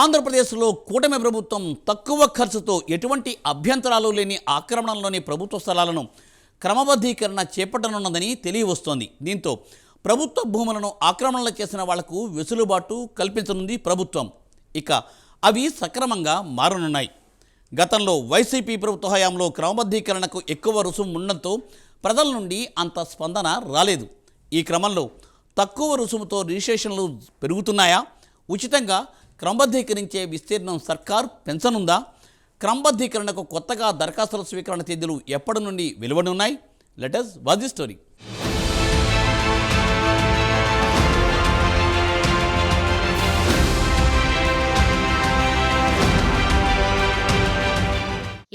ఆంధ్రప్రదేశ్లో కూటమి ప్రభుత్వం తక్కువ ఖర్చుతో ఎటువంటి అభ్యంతరాలు లేని ఆక్రమణలోని ప్రభుత్వ స్థలాలను క్రమబద్ధీకరణ చేపట్టనున్నదని తెలియవస్తోంది. దీంతో ప్రభుత్వ భూములను ఆక్రమణలు చేసిన వాళ్ళకు వెసులుబాటు కల్పించనుంది ప్రభుత్వం. ఇక అవి సక్రమంగా మారనున్నాయి. గతంలో వైసీపీ ప్రభుత్వ హయాంలో క్రమబద్ధీకరణకు ఎక్కువ రుసుము ఉండడంతో ప్రజల నుండి అంత స్పందన రాలేదు. ఈ క్రమంలో తక్కువ రుసుముతో రిజిస్ట్రేషన్లు పెరుగుతున్నాయా? ఉచితంగా క్రమబద్ధీకరించే విస్తీర్ణం సర్కార్ పెంచనుందా? క్రమబద్ధీకరణకు కొత్తగా దరఖాస్తుల స్వీకరణ తేదీలు ఎప్పటి నుండి వెలువడున్నాయి లెటర్స్ వాజ్ ది స్టోరీ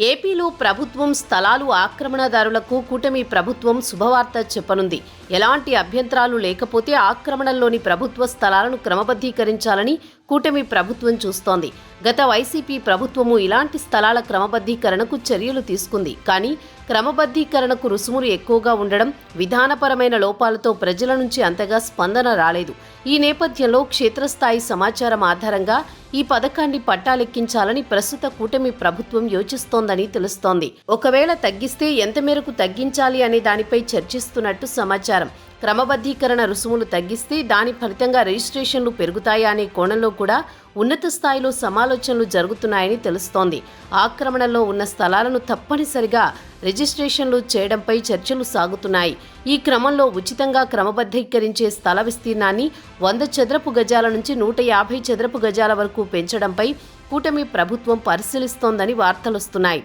ఏపీలో ప్రభుత్వం స్థలాలు ఆక్రమణదారులకు కూటమి ప్రభుత్వం శుభవార్త చెప్పనుంది. ఎలాంటి అభ్యంతరాలు లేకపోతే ఆక్రమణలోని ప్రభుత్వ స్థలాలను క్రమబద్ధీకరించాలని కూటమి ప్రభుత్వం చూస్తోంది. గత వైసీపీ ప్రభుత్వము ఇలాంటి స్థలాల క్రమబద్ధీకరణకు చర్యలు తీసుకుంది. కానీ క్రమబద్ధీకరణకు రుసుములు ఎక్కువగా ఉండడం విధానపరమైన లోపాలతో ప్రజల నుంచి అంతగా స్పందన రాలేదు. ఈ నేపథ్యంలో క్షేత్రస్థాయి సమాచారం ఆధారంగా ఈ పథకాన్ని పట్టాలెక్కించాలని ప్రస్తుత కూటమి ప్రభుత్వం యోచిస్తోందని తెలుస్తోంది. ఒకవేళ తగ్గిస్తే ఎంత మేరకు తగ్గించాలి అనే దానిపై చర్చిస్తున్నట్టు సమాచారం. క్రమబద్ధీకరణ రుసుములు తగ్గిస్తే దాని ఫలితంగా రిజిస్ట్రేషన్లు పెరుగుతాయా అనే కోణంలో కూడా ఉన్నత స్థాయిలో సమాలోచనలు జరుగుతున్నాయని తెలుస్తోంది. ఆక్రమణలో ఉన్న స్థలాలను తప్పనిసరిగా రిజిస్ట్రేషన్లు చేయడంపై చర్చలు సాగుతున్నాయి. ఈ క్రమంలో ఉచితంగా క్రమబద్ధీకరించే స్థల విస్తీర్ణాన్ని వంద చదరపు గజాల నుంచి నూట యాభై చదరపు గజాల వరకు పెంచడంపై కూటమి ప్రభుత్వం పరిశీలిస్తోందని వార్తలొస్తున్నాయి.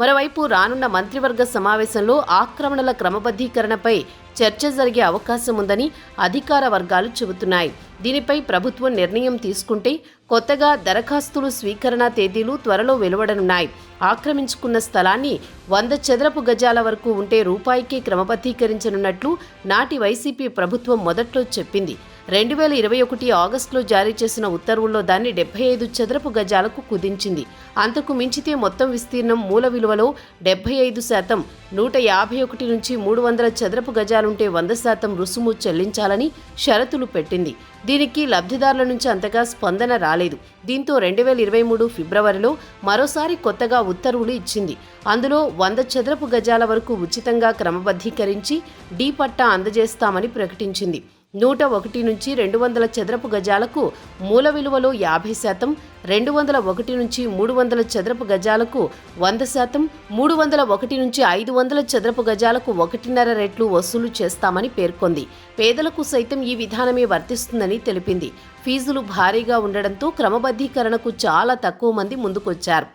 మరోవైపు రానున్న మంత్రివర్గ సమావేశంలో ఆక్రమణల క్రమబద్ధీకరణపై చర్చ జరిగే అవకాశం ఉందని అధికార వర్గాలు చెబుతున్నాయి. దీనిపై ప్రభుత్వం నిర్ణయం తీసుకుంటే కొత్తగా దరఖాస్తులు స్వీకరణ తేదీలు త్వరలో వెలువడనున్నాయి. ఆక్రమించుకున్న స్థలాన్ని వంద చదరపు గజాల వరకు ఉంటే రూపాయికే క్రమబద్ధీకరించనున్నట్లు నాటి వైసీపీ ప్రభుత్వం మొదట్లో చెప్పింది. రెండు వేల ఇరవై ఒకటి ఆగస్టులో జారీ చేసిన ఉత్తర్వుల్లో దాన్ని డెబ్బై ఐదు చదరపు గజాలకు కుదించింది. అంతకు మించితే మొత్తం విస్తీర్ణం మూల విలువలో డెబ్బై ఐదు శాతం నూట యాభై ఒకటి నుంచి మూడు వందల చదరపు గజాలుంటే వంద శాతం రుసుము చెల్లించాలని షరతులు పెట్టింది. దీనికి లబ్ధిదారుల నుంచి అంతగా స్పందన రాలేదు. దీంతో రెండు వేల ఇరవై మూడు ఫిబ్రవరిలో మరోసారి కొత్తగా ఉత్తర్వులు ఇచ్చింది. అందులో వంద చదరపు గజాల వరకు ఉచితంగా క్రమబద్ధీకరించి డీ పట్టా అందజేస్తామని ప్రకటించింది. నూట ఒకటి నుంచి రెండు వందల చదరపు గజాలకు మూల విలువలో యాభై శాతం రెండు వందల ఒకటి నుంచి మూడు వందల చదరపు గజాలకు వంద శాతం మూడు వందల ఒకటి నుంచి ఐదు వందల చదరపు గజాలకు ఒకటిన్నర రెట్లు వసూలు చేస్తామని పేర్కొంది. పేదలకు సైతం ఈ విధానమే వర్తిస్తుందని తెలిపింది. ఫీజులు భారీగా ఉండడంతో క్రమబద్ధీకరణకు చాలా తక్కువ మంది ముందుకొచ్చారు.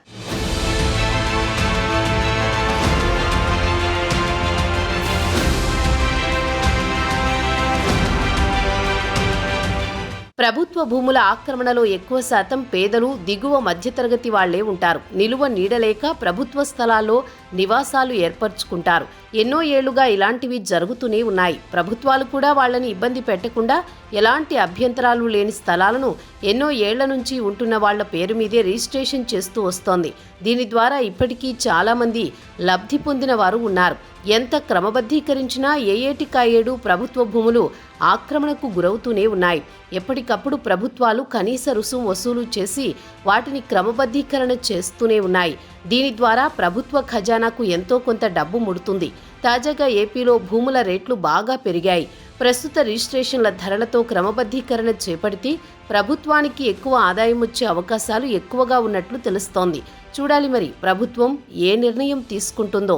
ప్రభుత్వ భూముల ఆక్రమణలో ఎక్కువ శాతం పేదలు దిగువ మధ్యతరగతి వాళ్ళే ఉంటారు. నిలువ నీడలేక ప్రభుత్వ స్థలాల్లో నివాసాలు ఏర్పరచుకుంటారు. ఎన్నో ఏళ్ళుగా ఇలాంటివి జరుగుతూనే ఉన్నాయి. ప్రభుత్వాలు కూడా వాళ్ళని ఇబ్బంది పెట్టకుండా ఎలాంటి అభ్యంతరాలు లేని స్థలాలను ఎన్నో ఏళ్ళ నుంచి ఉంటున్న వాళ్ళ పేరు మీదే రిజిస్ట్రేషన్ చేస్తూ వస్తోంది. దీని ద్వారా ఇప్పటికీ చాలామంది లబ్ధి పొందిన వారు ఉన్నారు. ఎంత క్రమబద్ధీకరించినా ఏ ఏటికాయేడు ప్రభుత్వ భూములు ఆక్రమణకు గురవుతూనే ఉన్నాయి. ఎప్పటికప్పుడు ప్రభుత్వాలు కనీస రుసుము వసూలు చేసి వాటిని క్రమబద్ధీకరణ చేస్తూనే ఉన్నాయి. దీని ద్వారా ప్రభుత్వ ఖజానాకు ఎంతో కొంత డబ్బు ముడుతుంది. తాజాగా ఏపీలో భూముల రేట్లు బాగా పెరిగాయి. ప్రస్తుత రిజిస్ట్రేషన్ల ధరలతో క్రమబద్ధీకరణ చేపడితే ప్రభుత్వానికి ఎక్కువ ఆదాయం వచ్చే అవకాశాలు ఎక్కువగా ఉన్నట్లు తెలుస్తోంది. చూడాలి మరి ప్రభుత్వం ఏ నిర్ణయం తీసుకుంటుందో.